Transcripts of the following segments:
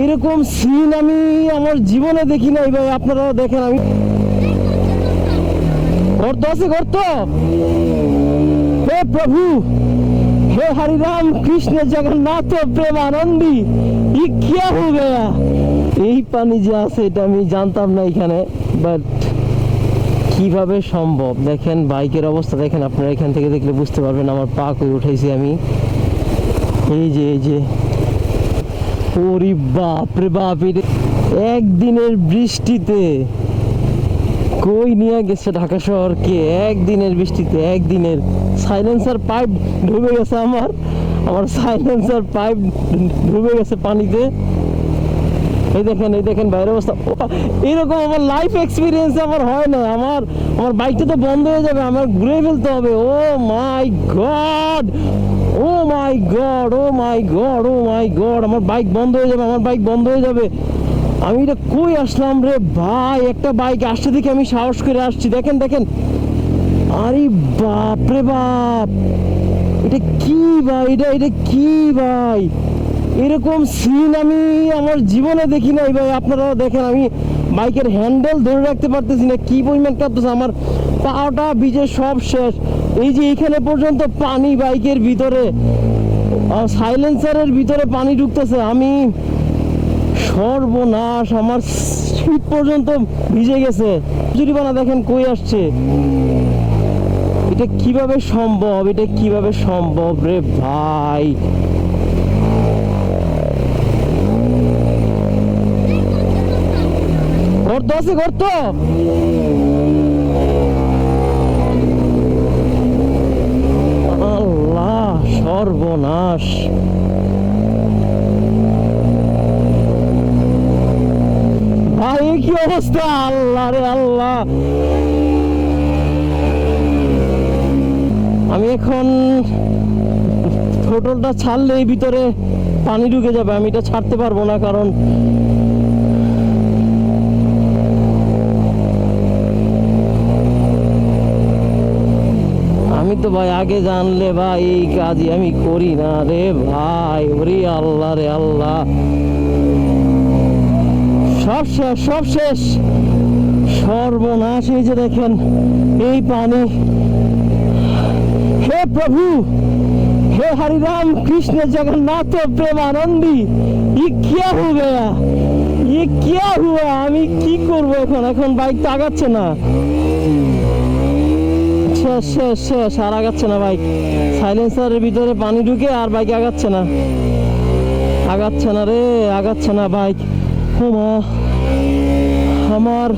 এরকম সিন আমি আমার জীবনে দেখি নাই ভাই আপনারা দেখেন আমি। গর্ত আছে, গর্ত? হে প্রভু, হে হরিরাম, কৃষ্ণ জগন্নাথ, প্রেমানন্দী, ই কিয়া হো এই পানি যে আছে, এটা আমি জানতাম না এখানে বাট কীভাবে সম্ভব? দেখেন, বাইকের অবস্থা দেখেন, আপনারা এখান থেকে দেখলে বুঝতে পারবেন, আমার পা করে উঠেছি আমি। এই যে এই যে। ওরি বাপ রে বাপ একদিনের বৃষ্টিতে কই নিয়ে গেছে ঢাকা শহরকে? একদিনের বৃষ্টিতে, একদিনের সাইলেন্সার পাইপ ডুবে গেছে আমার। আমার সাইলেন্সার পাইপ ডুবে গেছে পানিতে। এই দেখেন এই দেখেন বাইরের অবস্থা। এরকম আমার লাইফ এক্সপিরিয়েন্স আমার হয় না। আমার আমার বাইকটা তো বন্ধ হয়ে যাবে, আমার ঘুরে ফেলতে হবে। ও my God oh my God, oh my God, oh my God, আমার বাইক বন্ধ হয়ে যাবে, আমার বাইক বন্ধ হয়ে যাবে। আমি এটা কই আসলাম রে ভাই? একটা বাইক আসতে দেখে আমি সাহস করে আসছি। দেখেন দেখেন। আরে বাপ রে বাপ! এটা কি ভাই? এটা এটা কি ভাই? এরকম সিন আমি আমার জীবনে দেখি নাই ভাই। আপনারা দেখেন, আমি বাইকের হ্যান্ডেল ধরে রাখতে পারতেছি না। কি পরিমাণ কাঁপতেছে আমার পাটা ভিজে সব শেষ। এই যে এখানে পর্যন্ত পানি বাইকের ভিতরে সাইলেন্সারের ভিতরে পানি ঢুকতেছে, আমি সর্বনাশ, আমার শীত পর্যন্ত ভিজে গেছে। জরিমানা দেখেন কই আসছে। এটা কীভাবে সম্ভব? এটা কীভাবে সম্ভব রে ভাই? গর্ত আছে, গর্ত আল্লাহ সর্বনাশ। ভাই কি অবস্থা? আল্লাহ রে আল্লাহ। আমি এখন ফোটলটা ছাড়লে এই ভিতরে পানি ঢুকে যাবে, আমি এটা ছাড়তে পারব না, কারণ তো ভাই, আগে জানলে ভাই, এই কাজই আমি করি না রে ভাই, ওরে আল্লাহ রে আল্লাহ। সব শেষ সব শেষ। সর্বনাশ এই যে দেখেন, এই পানি। হে প্রভু, হে হরিরাম, কৃষ্ণ জগন্নাথ, প্রেমানন্দী, ই কিয়া হো গয়া ই কিয়া হুয়া? আমি কি করব এখন? এখন বাইক তো আগাচ্ছে না। শেষ শেষ শেষ, আর আগাচ্ছে না বাইক। সাইলেন্সারের ভিতরে পানি ঢুকে আর বাইক আগাচ্ছে না। আগাচ্ছে না রে, আগাচ্ছে না বাইক। ও মা আমার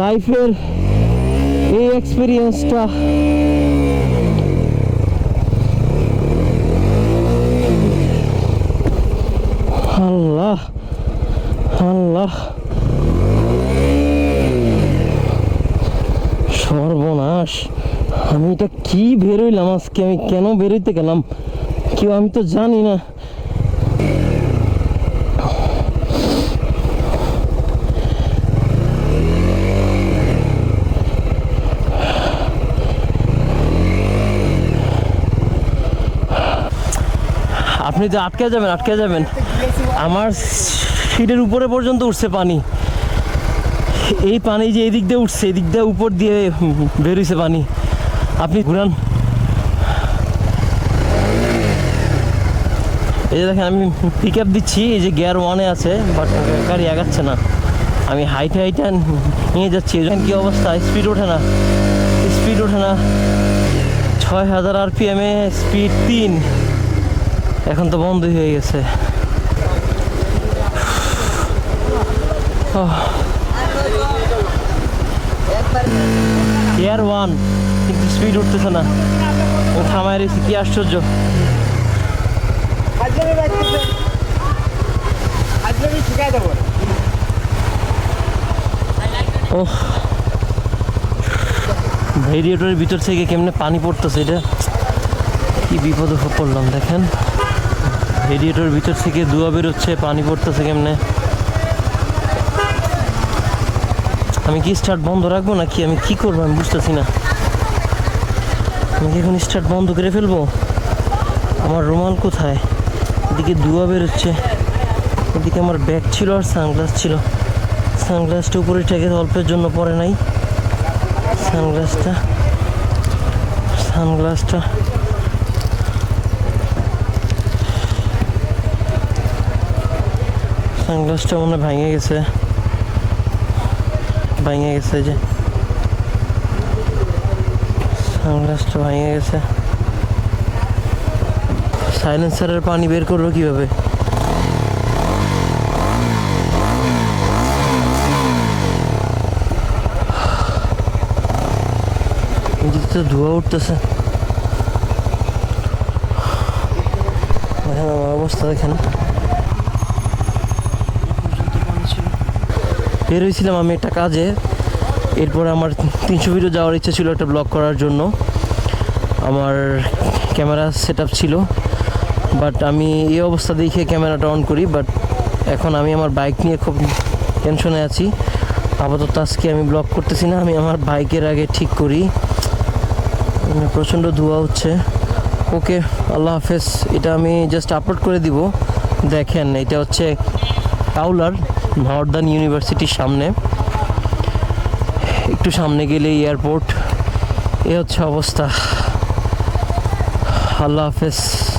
লাইফের এই এক্সপিরিয়েন্সটা আল্লাহ আল্লাহ। সর্বনাশ। আমি এটা কি বেরোইলাম আজকে আমি কেন বেরোইতে গেলাম? কেউ, আমি তো জানি না। আপনি তো আটকে যাবেন আটকে যাবেন। আমার সিটের উপরে পর্যন্ত উঠছে পানি। এই পানি যে এদিক দিয়ে উঠছে, এদিক দিয়ে উপর দিয়ে বেরিয়েছে পানি। আপনি ঘুরান। এই যে দেখেন, আমি পিক আপ দিচ্ছি, এই যে গিয়ার ওয়ানে আছে বাট গাড়ি আগাচ্ছে না। আমি হাইটে হাইটে নিয়ে যাচ্ছি। এখন কী অবস্থা স্পিড ওঠে না। স্পিড ওঠে না। ছয় হাজার আর পি এমে স্পিড তিন। এখন তো বন্ধই হয়ে গেছে। এয়ার ওয়ান কিন্তু স্পিড উঠতেছে না। ও থামায় রয়েছে কি আশ্চর্য। ও ভেরিয়েটরের ভিতর থেকে কেমনে পানি পড়তেছে এটা? কি বিপদে পড়লাম দেখেন। ভেরিয়েটরের ভিতর থেকে ধোয়া বেরোচ্ছে পানি পড়তেছে কেমনে? আমি কি স্টার্ট বন্ধ রাখব নাকি আমি কি করব আমি বুঝতেছি না। আমি কি এখন স্টার্ট বন্ধ করে ফেলব? আমার রুমাল কোথায়? এদিকে ধোয়া বেরোচ্ছে। এদিকে আমার ব্যাগ ছিল আর সানগ্লাস ছিল। সানগ্লাসটা উপরে ঠেকে অল্পের জন্য পরে নাই। সানগ্লাসটা সানগ্লাসটা সানগ্লাসটা মনে ভেঙে গেছে। ভেঙে গেছে যে। সানগ্লাসটা ভেঙে গেছে। সাইলেন্সারের পানি বের করব কীভাবে? তো ধোয়া উঠতেছে। অবস্থা দেখেন। বের হয়েছিলাম আমি একটা কাজে। এরপর আমার তিনশো ভিডিও যাওয়ার ইচ্ছা ছিল একটা ব্লগ করার জন্য। আমার ক্যামেরা সেট ছিল। বাট আমি এই অবস্থা দেখে ক্যামেরাটা অন করি বাট এখন আমি আমার বাইক নিয়ে খুব টেনশনে আছি। আপাতত আজকে আমি ব্লগ করতেছি না, আমি আমার বাইকের আগে ঠিক করি। প্রচণ্ড ধোয়া হচ্ছে। ওকে, আল্লাহ হাফেজ। এটা আমি জাস্ট আপলোড করে দিব। দেখেন, এটা হচ্ছে টাউলার নর্দার্ন ইউনিভার্সিটির সামনে। একটু সামনে গেলে এয়ারপোর্ট। এ হচ্ছে অবস্থা। আল্লাহ হাফেজ।